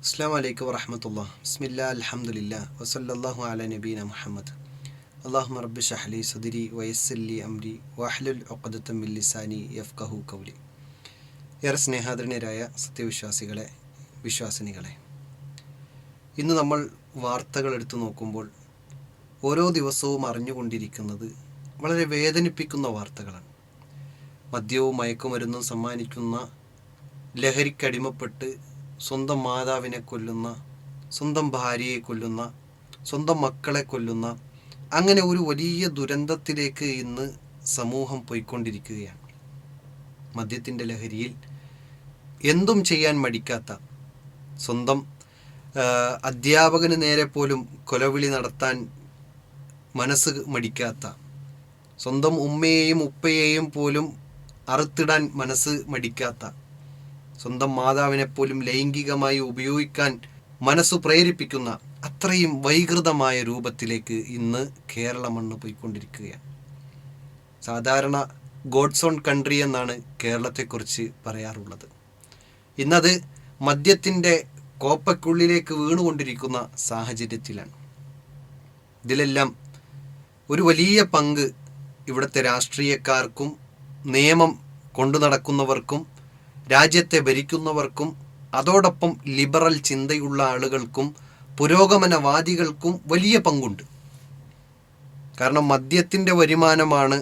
അസ്സാം വലൈക്കും വറഹമത്തുള്ള ബിസ്മില്ല അലഹമുല്ല വസല്ലാഹു അല നബീന മുഹമ്മദ് അള്ളാഹു റബ്ബി ഷഹലി സുദിരി വയസ്സല്ലി അംരി വാഹ്ലുൽ ഒക്കദത്തമ്മിൽ ലിസാനി യഫ്കഹു കൗലി ഏറെ സ്നേഹാദരണീയരായ സത്യവിശ്വാസികളെ വിശ്വാസിനികളെ ഇന്ന് നമ്മൾ വാർത്തകൾ എടുത്തു നോക്കുമ്പോൾ ഓരോ ദിവസവും അറിഞ്ഞുകൊണ്ടിരിക്കുന്നത് വളരെ വേദനിപ്പിക്കുന്ന വാർത്തകളാണ്. മദ്യവും മയക്കുമരുന്നും സമ്മാനിക്കുന്ന ലഹരിക്കടിമപ്പെട്ട് സ്വന്തം മാതാവിനെ കൊല്ലുന്ന സ്വന്തം ഭാര്യയെ കൊല്ലുന്ന സ്വന്തം മക്കളെ കൊല്ലുന്ന അങ്ങനെ ഒരു വലിയ ദുരന്തത്തിലേക്ക് ഇന്ന് സമൂഹം പോയിക്കൊണ്ടിരിക്കുകയാണ്. മദ്യത്തിന്റെ ലഹരിയിൽ എന്തും ചെയ്യാൻ മടിക്കാത്ത സ്വന്തം അധ്യാപകന് നേരെ പോലും കൊലവിളി നടത്താൻ മനസ്സ് മടിക്കാത്ത സ്വന്തം ഉമ്മയെയും ഉപ്പയെയും പോലും അറുത്തിടാൻ മനസ്സ് മടിക്കാത്ത സ്വന്തം മാതാവിനെ പോലും ലൈംഗികമായി ഉപയോഗിക്കാൻ മനസ്സു പ്രേരിപ്പിക്കുന്ന അത്രയും വൈകൃതമായ രൂപത്തിലേക്ക് ഇന്ന് കേരള മണ്ണ് പോയിക്കൊണ്ടിരിക്കുകയാണ്. സാധാരണ ഗോഡ്സ് ഓൺ കൺട്രി എന്നാണ് കേരളത്തെക്കുറിച്ച് പറയാറുള്ളത്. ഇന്നത് മദ്യത്തിന്റെ കോപ്പയ്ക്കുള്ളിലേക്ക് വീണുകൊണ്ടിരിക്കുന്ന സാഹചര്യത്തിലാണ്. ഇതിലെല്ലാം ഒരു വലിയ പങ്ക് ഇവിടുത്തെ രാഷ്ട്രീയക്കാർക്കും നിയമം കൊണ്ടു നടക്കുന്നവർക്കും രാജ്യത്തെ ഭരിക്കുന്നവർക്കും അതോടൊപ്പം ലിബറൽ ചിന്തയുള്ള ആളുകൾക്കും പുരോഗമനവാദികൾക്കും വലിയ പങ്കുണ്ട്. കാരണം മദ്യത്തിന്റെ വരുമാനമാണ്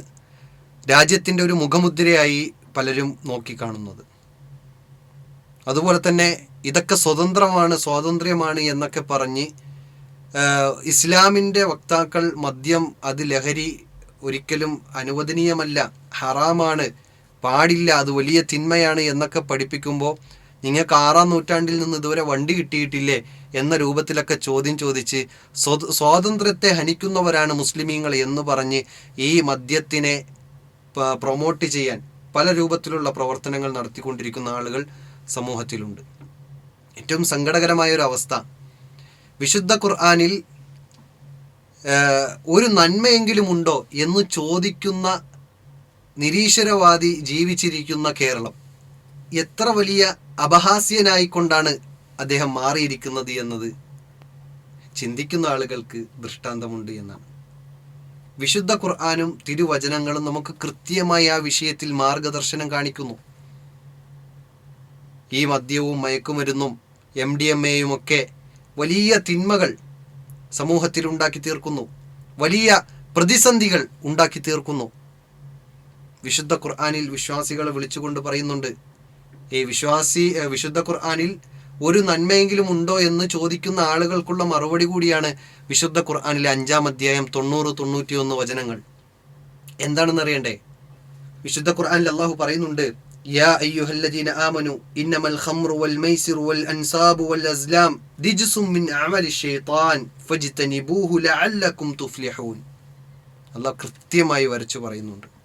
രാജ്യത്തിന്റെ ഒരു മുഖമുദ്രയായി പലരും നോക്കിക്കാണുന്നത്. അതുപോലെ തന്നെ ഇതൊക്കെ സ്വതന്ത്രമാണ് സ്വാതന്ത്ര്യമാണ് എന്നൊക്കെ പറഞ്ഞ് ഇസ്ലാമിന്റെ വക്താക്കൾ മദ്യം അത് ലഹരി ഒരിക്കലും അനുവദനീയമല്ല ഹറാമാണ് പാടില്ല അത് വലിയ തിന്മയാണ് എന്നൊക്കെ പഠിപ്പിക്കുമ്പോൾ നിങ്ങൾക്ക് ആറാം നൂറ്റാണ്ടിൽ നിന്ന് ഇതുവരെ വണ്ടി കിട്ടിയിട്ടില്ലേ എന്ന രൂപത്തിലൊക്കെ ചോദ്യം ചോദിച്ച് സ്വാതന്ത്ര്യത്തെ ഹനിക്കുന്നവരാണ് മുസ്ലിമീങ്ങൾ എന്ന് പറഞ്ഞ് ഈ മദ്യത്തിനെ പ്രൊമോട്ട് ചെയ്യാൻ പല രൂപത്തിലുള്ള പ്രവർത്തനങ്ങൾ നടത്തിക്കൊണ്ടിരിക്കുന്ന ആളുകൾ സമൂഹത്തിലുണ്ട്. ഏറ്റവും സങ്കടകരമായ ഒരു അവസ്ഥ. വിശുദ്ധ ഖുർആാനിൽ ഒരു നന്മയെങ്കിലും ഉണ്ടോ എന്ന് ചോദിക്കുന്ന നിരീശ്വരവാദി ജീവിച്ചിരിക്കുന്ന കേരളം. എത്ര വലിയ അപഹാസ്യനായിക്കൊണ്ടാണ് അദ്ദേഹം മാറിയിരിക്കുന്നത് എന്നത് ചിന്തിക്കുന്ന ആളുകൾക്ക് ദൃഷ്ടാന്തമുണ്ട് എന്നാണ്. വിശുദ്ധ ഖുർആാനും തിരുവചനങ്ങളും നമുക്ക് കൃത്യമായി ആ വിഷയത്തിൽ മാർഗദർശനം കാണിക്കുന്നു. ഈ മദ്യവും മയക്കുമരുന്നും എം ഡി എം എയും ഒക്കെ വലിയ തിന്മകൾ സമൂഹത്തിൽ ഉണ്ടാക്കി തീർക്കുന്നു. വലിയ പ്രതിസന്ധികൾ ഉണ്ടാക്കി തീർക്കുന്നു. വിശുദ്ധ ഖുർആാനിൽ വിശ്വാസികളെ വിളിച്ചുകൊണ്ട് പറയുന്നുണ്ട്. ഈ വിശ്വാസി വിശുദ്ധ ഖുർആാനിൽ ഒരു നന്മയെങ്കിലും ഉണ്ടോ എന്ന് ചോദിക്കുന്ന ആളുകൾക്കുള്ള മറുപടി കൂടിയാണ് വിശുദ്ധ ഖുർആാനിലെ അഞ്ചാം അധ്യായം തൊണ്ണൂറ് തൊണ്ണൂറ്റിയൊന്ന് വചനങ്ങൾ. എന്താണെന്ന് അറിയണ്ടേ? വിശുദ്ധ ഖുർആാനിൽ അള്ളാഹു പറയുന്നുണ്ട് തുഫ്ലിഹൂൻ. അള്ളാഹ് കൃത്യമായി വരച്ചു പറയുന്നുണ്ട്.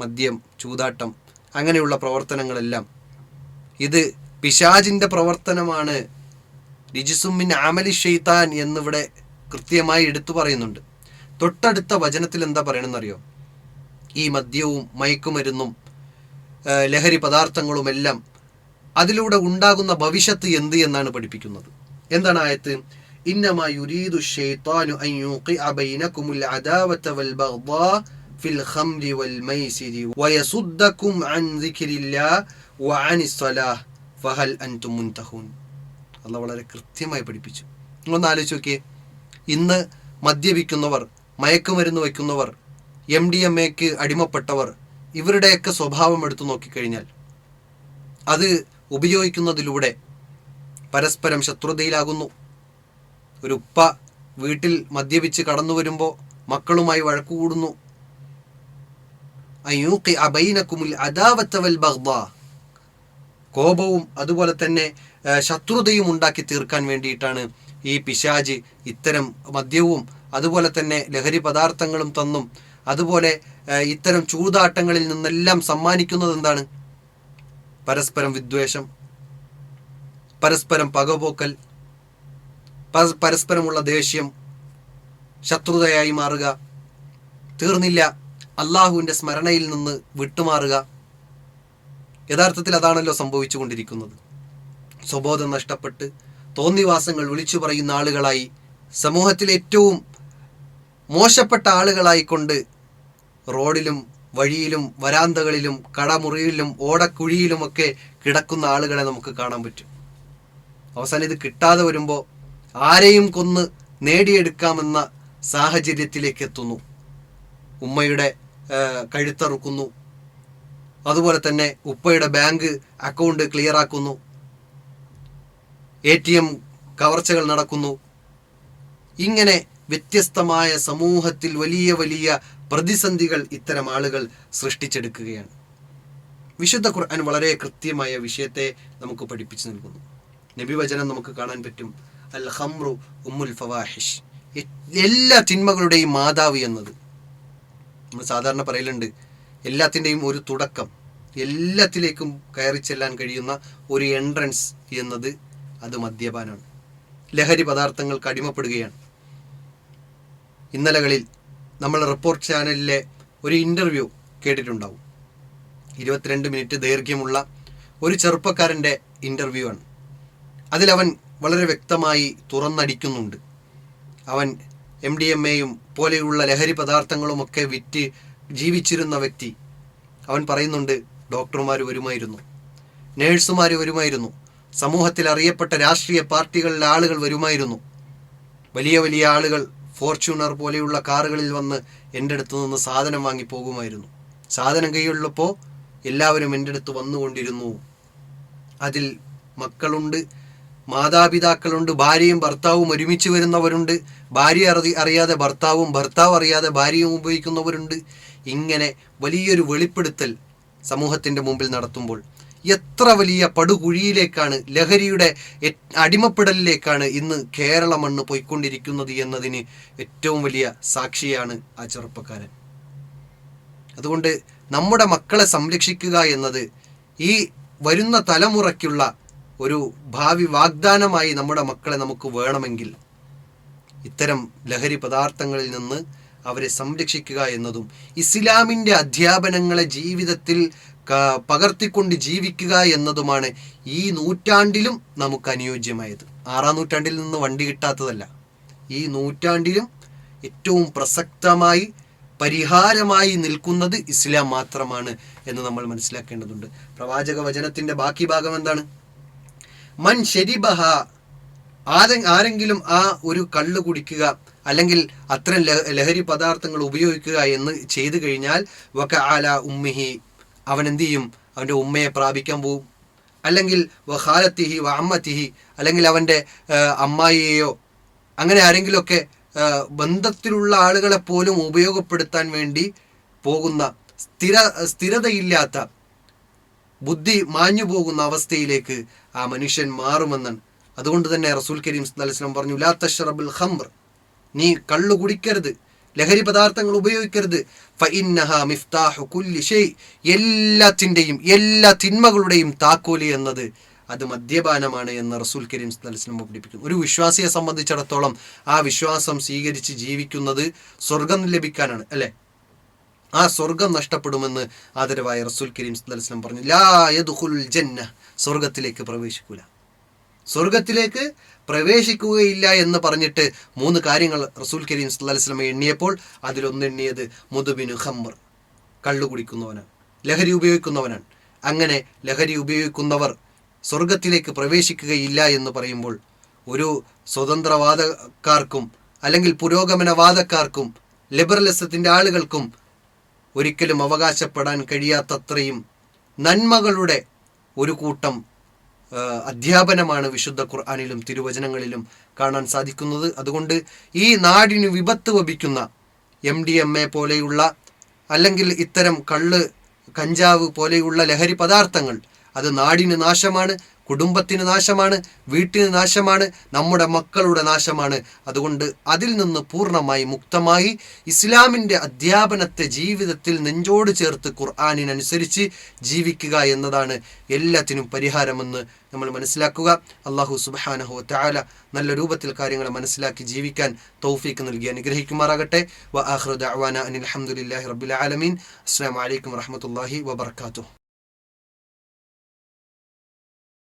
മദ്യം ചൂതാട്ടം അങ്ങനെയുള്ള പ്രവർത്തനങ്ങളെല്ലാം. ഇത് പിശാജിന്റെ പ്രവർത്തനമാണ്. രിജിസുമിൻ ആമലി ഷെയ്ത്താൻ എന്നിവിടെ കൃത്യമായി എടുത്തു പറയുന്നുണ്ട്. തൊട്ടടുത്ത വചനത്തിൽ എന്താ പറയണമെന്നറിയോ ഈ മദ്യവും മയക്കുമരുന്നും ലഹരി പദാർത്ഥങ്ങളുമെല്ലാം അതിലൂടെ ഉണ്ടാകുന്ന ഭവിഷ്യത്ത് എന്ത് എന്നാണ് പഠിപ്പിക്കുന്നത്. എന്താണ് ആയത്ത്? ഇന്നമാ യുരീദു ഷൈത്താനു അൻ യൂഖിഅ ബൈനകുമുൽ അദാവത വൽ ബഗ്ദാ ഫിൽ الخمر والميسر ويصدكم عن അൻ الله وعن الصلاة ഫഹൽ അൻതും منتهون അള്ളാഹ് വളരെ കൃത്യമായി പഠിപ്പിച്ചു. നിങ്ങളൊന്ന് ആലോചിച്ച് നോക്കിയേ. ഇന്ന് മദ്യപിക്കുന്നവർ മയക്കുമരുന്ന് വയ്ക്കുന്നവർ എം ഡി എം എക്ക് അടിമപ്പെട്ടവർ ഇവരുടെയൊക്കെ സ്വഭാവം എടുത്തു നോക്കിക്കഴിഞ്ഞാൽ അത് ഉപയോഗിക്കുന്നതിലൂടെ പരസ്പരം ശത്രുതയിലാകുന്നു. ഒരു ഉപ്പ വീട്ടിൽ മദ്യപിച്ച് കടന്നു വരുമ്പോൾ മക്കളുമായി വഴക്കു കോപവും അതുപോലെ തന്നെ ശത്രുതയും ഉണ്ടാക്കി തീർക്കാൻ വേണ്ടിയിട്ടാണ് ഈ പിശാജ് ഇത്തരം മദ്യവും അതുപോലെ തന്നെ ലഹരി പദാർത്ഥങ്ങളും തന്നും അതുപോലെ ഇത്തരം ചൂതാട്ടങ്ങളിൽ നിന്നെല്ലാം സമ്മാനിക്കുന്നത് എന്താണ്? പരസ്പരം വിദ്വേഷം പരസ്പരം പകപോക്കൽ പരസ്- പരസ്പരമുള്ള ദേഷ്യം ശത്രുതയായി മാറുക തീർന്നില്ല. അള്ളാഹുവിന്റെ സ്മരണയിൽ നിന്ന് വിട്ടുമാറുക. യഥാർത്ഥത്തിൽ അതാണല്ലോ സംഭവിച്ചുകൊണ്ടിരിക്കുന്നത്. സ്വബോധം നഷ്ടപ്പെട്ട് തോന്നിവാസങ്ങൾ വിളിച്ചു പറയുന്ന ആളുകളായി സമൂഹത്തിലെ ഏറ്റവും മോശപ്പെട്ട ആളുകളായിക്കൊണ്ട് റോഡിലും വഴിയിലും വരാന്തകളിലും കടമുറിയിലും ഓടക്കുഴിയിലുമൊക്കെ കിടക്കുന്ന ആളുകളെ നമുക്ക് കാണാൻ പറ്റും. അവസാനം ഇത് കിട്ടാതെ വരുമ്പോൾ ആരെയും കൊന്ന് നേടിയെടുക്കാമെന്ന സാഹചര്യത്തിലേക്ക് എത്തുന്നു. ഉമ്മയുടെ കഴുത്തറുക്കുന്നു. അതുപോലെ തന്നെ ഉപ്പയുടെ ബാങ്ക് അക്കൗണ്ട് ക്ലിയർ ആക്കുന്നു എ ടി എം കവർച്ചകൾ നടക്കുന്നു. ഇങ്ങനെ വ്യത്യസ്തമായ സമൂഹത്തിൽ വലിയ വലിയ പ്രതിസന്ധികൾ ഇത്തരം ആളുകൾ സൃഷ്ടിച്ചെടുക്കുകയാണ്. വിശുദ്ധ ഖുർആൻ വളരെ കൃത്യമായ വിഷയത്തെ നമുക്ക് പഠിപ്പിച്ചു നൽകുന്നു. നബിവചനം നമുക്ക് കാണാൻ പറ്റും. അൽ ഹംറു ഉമ്മുൽ ഫവാഹിഷ്. എല്ലാ തിന്മകളുടെയും മാതാവ് എന്നത്. നമ്മൾ സാധാരണ പറയലുണ്ട് എല്ലാത്തിന്റെയും ഒരു തുടക്കം എല്ലാത്തിലേക്കും കയറി ചെല്ലാൻ കഴിയുന്ന ഒരു എൻട്രൻസ് എന്നത് അത് മദ്യപാനാണ്. ലഹരി പദാർത്ഥങ്ങൾക്ക് അടിമപ്പെടുകയാണ്. ഇന്നലകളിൽ നമ്മൾ റിപ്പോർട്ട് ചാനലിലെ ഒരു ഇന്റർവ്യൂ കേട്ടിട്ടുണ്ടാവും. ഇരുപത്തിരണ്ട് മിനിറ്റ് ദൈർഘ്യമുള്ള ഒരു ചെറുപ്പക്കാരന്റെ ഇന്റർവ്യൂ ആണ്. അതിലവൻ വളരെ വ്യക്തമായി തുറന്നടിക്കുന്നുണ്ട്. അവൻ എം ഡി എം എയും പോലെയുള്ള ലഹരി പദാർത്ഥങ്ങളുമൊക്കെ വിറ്റ് ജീവിച്ചിരുന്ന വ്യക്തി. അവൻ പറയുന്നുണ്ട് ഡോക്ടർമാർ വരുമായിരുന്നു. നേഴ്സുമാർ വരുമായിരുന്നു. സമൂഹത്തിൽ അറിയപ്പെട്ട രാഷ്ട്രീയ പാർട്ടികളിലെ ആളുകൾ വരുമായിരുന്നു. വലിയ വലിയ ആളുകൾ ഫോർച്യൂണർ പോലെയുള്ള കാറുകളിൽ വന്ന് എന്റെ അടുത്ത് നിന്ന് സാധനം വാങ്ങി പോകുമായിരുന്നു സാധനം കൈയുള്ളപ്പോൾ എല്ലാവരും എന്റെ അടുത്ത് വന്നുകൊണ്ടിരുന്നു. അതിൽ മക്കളുണ്ട് മാതാപിതാക്കളുണ്ട് ഭാര്യയും ഭർത്താവും ഒരുമിച്ച് വരുന്നവരുണ്ട് ഭാര്യ അറി അറിയാതെ ഭർത്താവും ഭർത്താവ് അറിയാതെ ഭാര്യയും ഉപയോഗിക്കുന്നവരുണ്ട്. ഇങ്ങനെ വലിയൊരു വെളിപ്പെടുത്തൽ സമൂഹത്തിന്റെ മുമ്പിൽ നടത്തുമ്പോൾ എത്ര വലിയ പടുകുഴിയിലേക്കാണ് ലഹരിയുടെ അടിമപ്പെടലിലേക്കാണ് ഇന്ന് കേരള മണ്ണ് പോയിക്കൊണ്ടിരിക്കുന്നത് എന്നതിന് ഏറ്റവും വലിയ സാക്ഷിയാണ് ആ ചെറുപ്പക്കാരൻ. അതുകൊണ്ട് നമ്മുടെ മക്കളെ സംരക്ഷിക്കുക എന്നത് ഈ വരുന്ന തലമുറയ്ക്കുള്ള ഒരു ഭാവി വാഗ്ദാനമായി നമ്മുടെ മക്കളെ നമുക്ക് വേണമെങ്കിൽ ഇത്തരം ലഹരി പദാർത്ഥങ്ങളിൽ നിന്ന് അവരെ സംരക്ഷിക്കുക എന്നതും ഇസ്ലാമിന്റെ അധ്യാപനങ്ങളെ ജീവിതത്തിൽ പകർത്തിക്കൊണ്ട് ജീവിക്കുക എന്നതുമാണ് ഈ നൂറ്റാണ്ടിലും നമുക്ക് അനുയോജ്യമായത്. ആറാം നൂറ്റാണ്ടിൽ നിന്ന് വണ്ടി കിട്ടാത്തതല്ല. ഈ നൂറ്റാണ്ടിലും ഏറ്റവും പ്രസക്തമായി പരിഹാരമായി നിൽക്കുന്നത് ഇസ്ലാം മാത്രമാണ് എന്ന് നമ്മൾ മനസ്സിലാക്കേണ്ടതുണ്ട്. പ്രവാചക വചനത്തിന്റെ ബാക്കി ഭാഗം എന്താണ്? മൻ ശരിബഹ ആരെ ആരെങ്കിലും ആ ഒരു കള്ള് കുടിക്കുക അല്ലെങ്കിൽ അത്തരം ലഹരി പദാർത്ഥങ്ങൾ ഉപയോഗിക്കുക എന്ന് ചെയ്തു കഴിഞ്ഞാൽ വക ആല ഉമ്മിഹി അവൻ എന്ത് ചെയ്യും? അവന്റെ ഉമ്മയെ പ്രാപിക്കാൻ പോവും. അല്ലെങ്കിൽ വഹാലത്തിഹി വ അമ്മത്തിഹി അല്ലെങ്കിൽ അവന്റെ അമ്മായിയെയോ അങ്ങനെ ആരെങ്കിലുമൊക്കെ ബന്ധത്തിലുള്ള ആളുകളെ പോലും ഉപയോഗപ്പെടുത്താൻ വേണ്ടി പോകുന്ന സ്ഥിര സ്ഥിരതയില്ലാത്ത ബുദ്ധി മാഞ്ഞു പോകുന്ന അവസ്ഥയിലേക്ക് ആ മനുഷ്യൻ മാറുമെന്നാണ്. അതുകൊണ്ട് തന്നെ റസൂൽ കരീം അലിസ്ലം പറഞ്ഞു ലാ തഷ്റബുൽ ഖംർ. നീ കള്ളു കുടിക്കരുത് ലഹരി പദാർത്ഥങ്ങൾ ഉപയോഗിക്കരുത്. എല്ലാത്തിന്റെയും എല്ലാ തിന്മകളുടെയും താക്കോലി എന്നത് അത് മദ്യപാനമാണ് എന്ന് റസൂൽ കരീം സ്ഥലസ്ലം പഠിപ്പിക്കുന്നു ഒരു വിശ്വാസിയെ സംബന്ധിച്ചിടത്തോളം ആ വിശ്വാസം സ്വീകരിച്ച് ജീവിക്കുന്നത് സ്വർഗം ലഭിക്കാനാണ് അല്ലേ? ആ സ്വർഗം നഷ്ടപ്പെടുമെന്ന് ആദരവായ റസൂൽ കരീം അലൈസ്ലാം പറഞ്ഞു. ലാ ജന്ന. സ്വർഗത്തിലേക്ക് പ്രവേശിക്കൂല. സ്വർഗത്തിലേക്ക് പ്രവേശിക്കുകയില്ല എന്ന് പറഞ്ഞിട്ട് മൂന്ന് കാര്യങ്ങൾ റസൂൽ കരീം അലൈസ്ലാം എണ്ണിയപ്പോൾ അതിലൊന്നെണ്ണിയത് മുതുബിനു ഖമ്മർ കള്ളു കുടിക്കുന്നവനാണ്. ലഹരി ഉപയോഗിക്കുന്നവനാണ്. അങ്ങനെ ലഹരി ഉപയോഗിക്കുന്നവർ സ്വർഗത്തിലേക്ക് പ്രവേശിക്കുകയില്ല എന്ന് പറയുമ്പോൾ ഒരു സ്വതന്ത്രവാദക്കാർക്കും അല്ലെങ്കിൽ പുരോഗമനവാദക്കാർക്കും ലിബറലിസത്തിന്റെ ആളുകൾക്കും ഒരിക്കലും അവകാശപ്പെടാൻ കഴിയാത്തത്രയും നന്മകളുടെ ഒരു കൂട്ടം അധ്യാപനമാണ് വിശുദ്ധ ഖുർആാനിലും തിരുവചനങ്ങളിലും കാണാൻ സാധിക്കുന്നത്. അതുകൊണ്ട് ഈ നാടിന് വിപത്ത് വപിക്കുന്ന എം ഡി എം എ പോലെയുള്ള അല്ലെങ്കിൽ ഇത്തരം കള്ള് കഞ്ചാവ് പോലെയുള്ള ലഹരി പദാർത്ഥങ്ങൾ അത് നാടിന് നാശമാണ്. കുടുംബത്തിന് നാശമാണ് വീട്ടിന് നാശമാണ് നമ്മുടെ മക്കളുടെ നാശമാണ്. അതുകൊണ്ട് അതിൽ നിന്ന് പൂർണമായി മുക്തമായി ഇസ്ലാമിന്റെ അധ്യാപനത്തെ ജീവിതത്തിൽ നെഞ്ചോട് ചേർത്ത് ഖുർആാനിനനുസരിച്ച് ജീവിക്കുക എന്നതാണ് എല്ലാത്തിനും പരിഹാരമെന്ന് നമ്മൾ മനസ്സിലാക്കുക. അള്ളാഹു സുബാനഹു താല നല്ല രൂപത്തിൽ കാര്യങ്ങൾ മനസ്സിലാക്കി ജീവിക്കാൻ തൗഫീക്ക് നൽകി അനുഗ്രഹിക്കുമാറാകട്ടെ. വ ആഹ്റദ് അനിൽ അഹമ്മദില്ലാഹി റബ്ബിൽ ആലമീൻ. അസ്സാം വലൈക്കും വാഹമത്തല്ലാഹി വബർക്കാത്തു